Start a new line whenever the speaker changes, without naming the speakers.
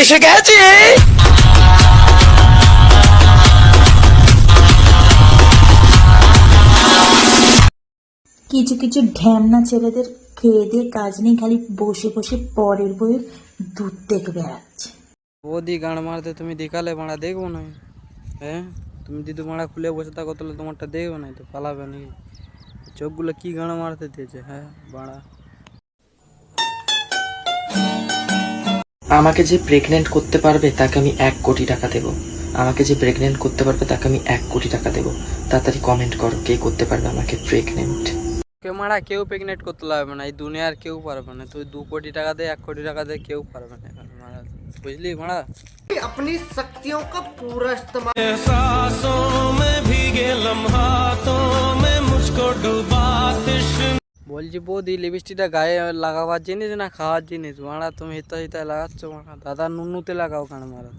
এসে গেছে।
কিছু কিছু ঢ্যামনা ছেলেদের খেয়ে দিয়ে কাজ নেই খালি বসে বসে পরের বইয়ের দুধ দেখে বেড়াচ্ছে।
বৌদি গান মারতে তুমি দেখালে মারা দেখব না। হ্যাঁ? তুমি যদি মারা খুলে বসে থাকো তাহলে তোমারটা দেখবে না তো পালাবে নাকি। চোখগুলো কি গান মারতে দিয়েছে হ্যাঁ? বাড়া
আমাকে যে প্রেগনেন্ট করতে পারবে তাকে আমি এক কোটি টাকা দেব। আমাকে যে প্রেগনেন্ট করতে পারবে তাকে আমি এক কোটি টাকা দেব। তাড়াতাড়ি কমেন্ট করো কে করতে পারবে আমাকে প্রেগনেন্ট
কেউ মারা কেউ প্রেগনেন্ট করতে পারবে না। এই দুনিয়ার কেউ পারবে না। তুই দু কোটি টাকা দে এক কোটি টাকা দে কেউ পারবে না এখন। মারা বুঝলি? মারা। বলছি, বৌদি, লিপস্টিকটা গায়ে লাগাবার জিনিস না খাওয়ার জিনিস? মারা, তুমি হিতা হিতা লাগাচ্ছ মারা দাদা নুনুতে লাগাও কেন মারা?